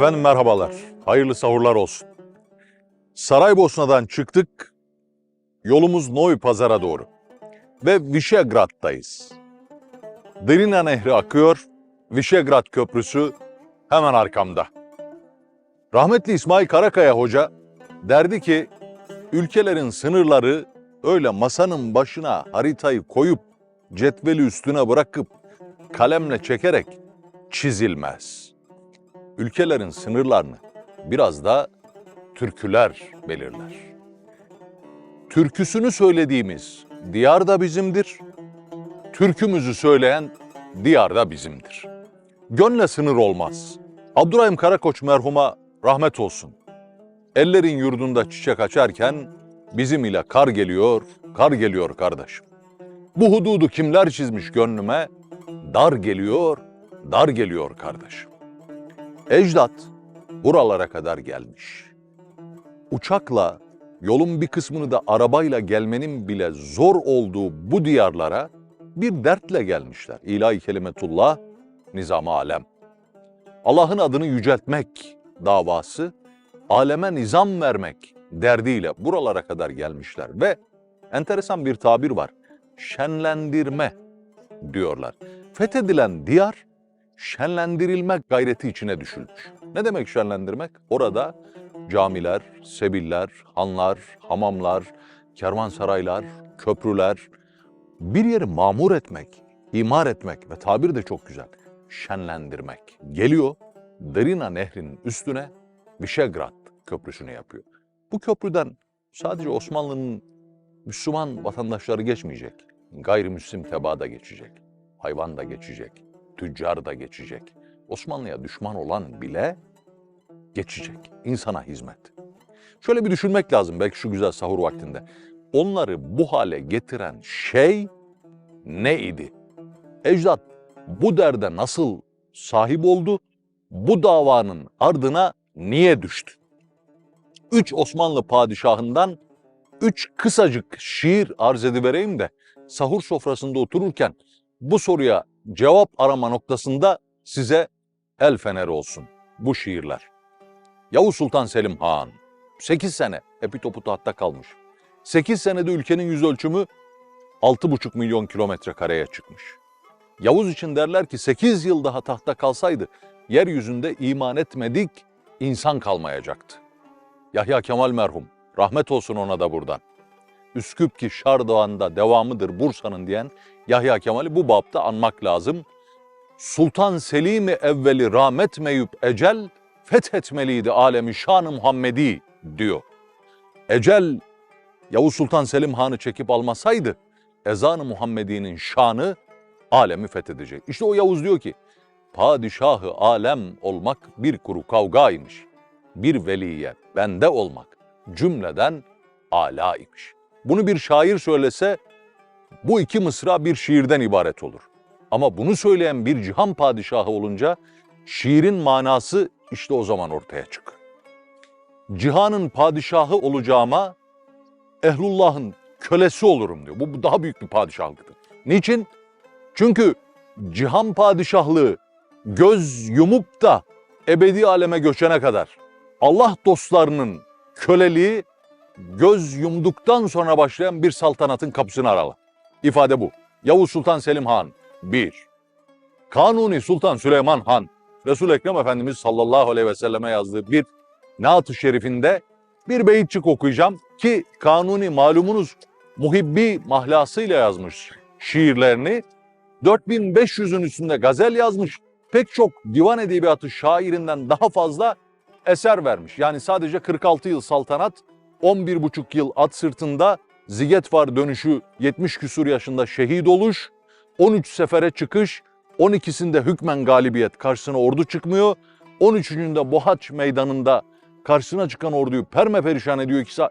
Efendim merhabalar. Hayırlı sahurlar olsun. Saraybosna'dan çıktık. Yolumuz Noy Pazar'a doğru. Ve Vişegrad'dayız. Drina Nehri akıyor. Vişegrad Köprüsü hemen arkamda. Rahmetli İsmail Karakaya Hoca derdi ki ülkelerin sınırları öyle masanın başına haritayı koyup cetveli üstüne bırakıp kalemle çekerek çizilmez ülkelerin sınırlarını biraz da türküler belirler. Türküsünü söylediğimiz diyar da bizimdir. Türkümüzü söyleyen diyar da bizimdir. Gönle sınır olmaz. Abdurrahim Karakoç merhuma rahmet olsun. Ellerin yurdunda çiçek açarken bizim ile kar geliyor, kar geliyor kardeşim. Bu hududu kimler çizmiş gönlüme? Dar geliyor, dar geliyor kardeşim. Ecdat buralara kadar gelmiş. Uçakla yolun bir kısmını da arabayla gelmenin bile zor olduğu bu diyarlara bir dertle gelmişler. İlahi kelimetullah, nizam alem. Allah'ın adını yüceltmek davası, aleme nizam vermek derdiyle buralara kadar gelmişler ve enteresan bir tabir var. Şenlendirme diyorlar. Fethedilen diyar şenlendirilmek gayreti içine düşülmüş. Ne demek şenlendirmek? Orada camiler, sebiller, hanlar, hamamlar, kervansaraylar, köprüler, bir yeri mamur etmek, imar etmek ve tabir de çok güzel, şenlendirmek. Geliyor, Drina Nehri'nin üstüne Vişegrad Köprüsü'nü yapıyor. Bu köprüden sadece Osmanlı'nın Müslüman vatandaşları geçmeyecek. Gayrimüslim tebaa da geçecek. Hayvan da geçecek tüccar da geçecek. Osmanlı'ya düşman olan bile geçecek. İnsana hizmet. Şöyle bir düşünmek lazım belki şu güzel sahur vaktinde. Onları bu hale getiren şey neydi? Ecdat bu derde nasıl sahip oldu? Bu davanın ardına niye düştü? Üç Osmanlı padişahından üç kısacık şiir arz edivereyim de sahur sofrasında otururken bu soruya cevap arama noktasında size el feneri olsun bu şiirler. Yavuz Sultan Selim Han 8 sene epi topu tahtta kalmış. 8 senede ülkenin yüz ölçümü 6,5 milyon kilometre kareye çıkmış. Yavuz için derler ki 8 yıl daha tahta kalsaydı yeryüzünde iman etmedik insan kalmayacaktı. Yahya Kemal merhum rahmet olsun ona da buradan. Üsküp ki Şardoğan'da devamıdır Bursa'nın diyen Yahya Kemal'i bu bapta anmak lazım. Sultan Selim-i evveli rahmet meyüp ecel fethetmeliydi alemi şan-ı Muhammedi diyor. Ecel Yavuz Sultan Selim Han'ı çekip almasaydı ezan-ı Muhammedi'nin şanı alemi fethedecek. İşte o Yavuz diyor ki padişahı alem olmak bir kuru kavgaymış. Bir veliye bende olmak cümleden imiş. Bunu bir şair söylese bu iki mısra bir şiirden ibaret olur. Ama bunu söyleyen bir cihan padişahı olunca şiirin manası işte o zaman ortaya çıkıyor. Cihanın padişahı olacağıma ehlullahın kölesi olurum diyor. Bu, bu daha büyük bir padişahlıktır. Niçin? Çünkü cihan padişahlığı göz yumup da ebedi aleme göçene kadar Allah dostlarının köleliği göz yumduktan sonra başlayan bir saltanatın kapısını aralar. İfade bu. Yavuz Sultan Selim Han 1. Kanuni Sultan Süleyman Han Resul Ekrem Efendimiz sallallahu aleyhi ve selleme yazdığı bir naat-ı şerifinde bir beyitçik okuyacağım ki Kanuni malumunuz muhibbi mahlasıyla yazmış şiirlerini. 4500'ün üstünde gazel yazmış. Pek çok divan edebiyatı şairinden daha fazla eser vermiş. Yani sadece 46 yıl saltanat, 11,5 yıl at sırtında Ziget var dönüşü 70 küsur yaşında şehit oluş, 13 sefere çıkış, 12'sinde hükmen galibiyet karşısına ordu çıkmıyor. 13'ünde Bohaç meydanında karşısına çıkan orduyu perme perişan ediyor ki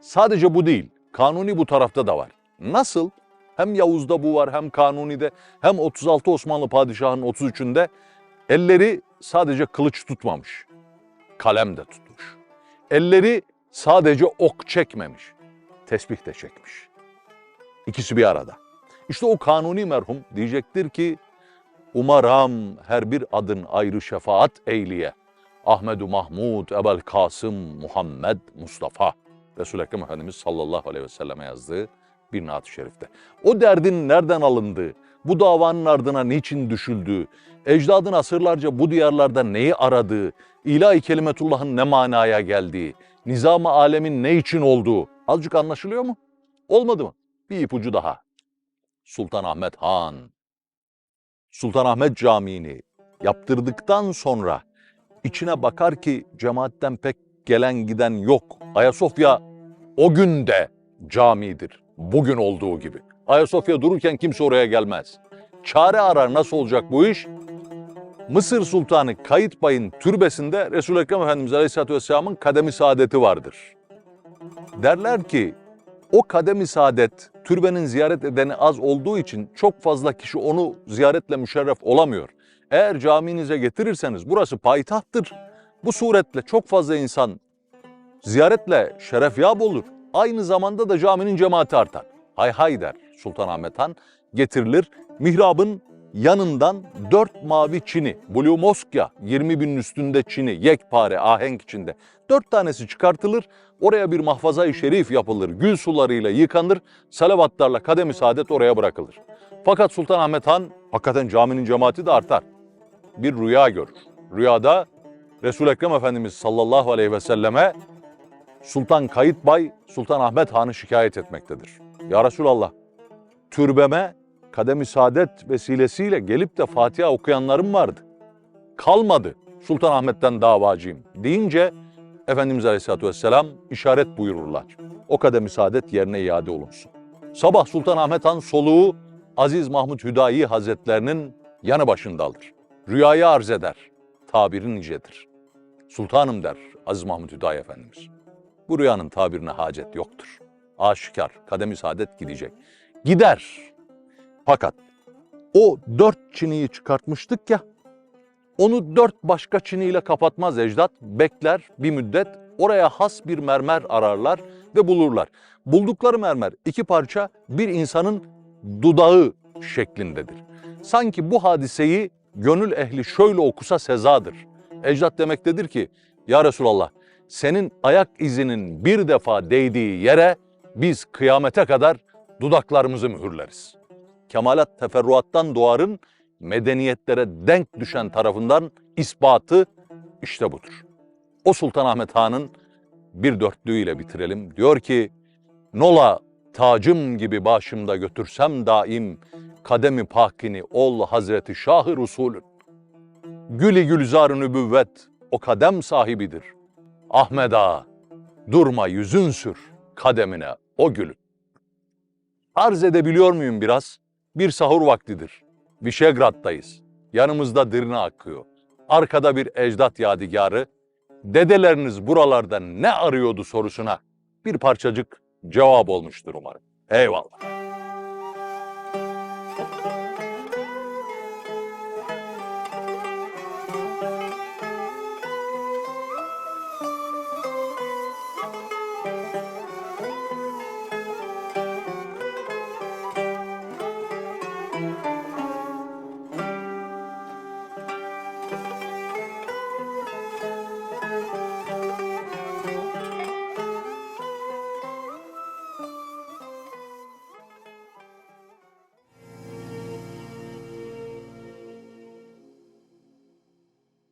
sadece bu değil. Kanuni bu tarafta da var. Nasıl? Hem Yavuz'da bu var hem Kanuni'de hem 36 Osmanlı padişahının 33'ünde elleri sadece kılıç tutmamış. Kalem de tutmuş. Elleri sadece ok çekmemiş. Tesbih de çekmiş. İkisi bir arada. İşte o Kanuni merhum diyecektir ki Umaram her bir adın ayrı şefaat eyliye. Ahmedu Mahmud, Ebel Kasım, Muhammed, Mustafa. Resul-i Ekrem Efendimiz sallallahu aleyhi ve selleme yazdığı bir naat-ı şerifte. O derdin nereden alındığı, bu davanın ardına niçin düşüldüğü, ecdadın asırlarca bu diyarlarda neyi aradığı, ilahi kelimetullahın ne manaya geldiği, nizam-ı alemin ne için olduğu azıcık anlaşılıyor mu? Olmadı mı? Bir ipucu daha. Sultanahmet Han. Sultanahmet Camii'ni yaptırdıktan sonra içine bakar ki cemaatten pek gelen giden yok. Ayasofya o gün de camidir. Bugün olduğu gibi. Ayasofya dururken kimse oraya gelmez. Çare arar nasıl olacak bu iş? Mısır Sultanı Kayıt Bay'ın türbesinde Resul-i Ekrem Efendimiz Aleyhisselatü Vesselam'ın kademi saadeti vardır. Derler ki o kademi saadet türbenin ziyaret edeni az olduğu için çok fazla kişi onu ziyaretle müşerref olamıyor. Eğer caminize getirirseniz burası payitahttır. Bu suretle çok fazla insan ziyaretle şerefyab olur. Aynı zamanda da caminin cemaati artar. Hay hay der Sultanahmet Han. Getirilir. Mihrabın yanından dört mavi çini, Blue Moskya 20 binin üstünde çini, yekpare, ahenk içinde. Dört tanesi çıkartılır, oraya bir mahfazayı şerif yapılır, gül sularıyla yıkanır, salavatlarla kademi saadet oraya bırakılır. Fakat Sultanahmet Han, hakikaten caminin cemaati de artar. Bir rüya görür. Rüyada Resul-i Ekrem Efendimiz sallallahu aleyhi ve selleme Sultan Kayıtbay, Sultan Ahmet Han'ı şikayet etmektedir. Ya Resulallah, türbeme kademi saadet vesilesiyle gelip de Fatiha okuyanlarım vardı. Kalmadı Sultan Ahmet'ten davacıyım deyince Efendimiz Aleyhisselatü Vesselam işaret buyururlar. O kademi saadet yerine iade olunsun. Sabah Sultan Ahmet Han soluğu Aziz Mahmud Hüdayi Hazretlerinin yanı başında alır. Rüyayı arz eder. Tabiri nicedir. Sultanım der Aziz Mahmud Hüdayi Efendimiz. Bu rüyanın tabirine hacet yoktur. Aşikar, kademi saadet gidecek. Gider. Fakat o dört çiniyi çıkartmıştık ya, onu dört başka çiniyle kapatmaz ecdat. Bekler bir müddet, oraya has bir mermer ararlar ve bulurlar. Buldukları mermer iki parça bir insanın dudağı şeklindedir. Sanki bu hadiseyi gönül ehli şöyle okusa sezadır. Ecdat demektedir ki, Ya Resulallah, senin ayak izinin bir defa değdiği yere biz kıyamete kadar dudaklarımızı mühürleriz. Kemalat teferruattan doğarın medeniyetlere denk düşen tarafından ispatı işte budur. O Sultanahmet Han'ın bir dörtlüğüyle bitirelim. Diyor ki, Nola tacım gibi başımda götürsem daim, kademi pakini ol Hazreti Şah-ı Resulün. Gülü gülzar nübüvvet o kadem sahibidir. Ahmet Ağa, durma yüzün sür kademine o gülün. Arz edebiliyor muyum biraz? Bir sahur vaktidir. Vişegrad'dayız. Yanımızda Dirne akıyor. Arkada bir ecdat yadigarı. Dedeleriniz buralarda ne arıyordu sorusuna bir parçacık cevap olmuştur umarım. Eyvallah.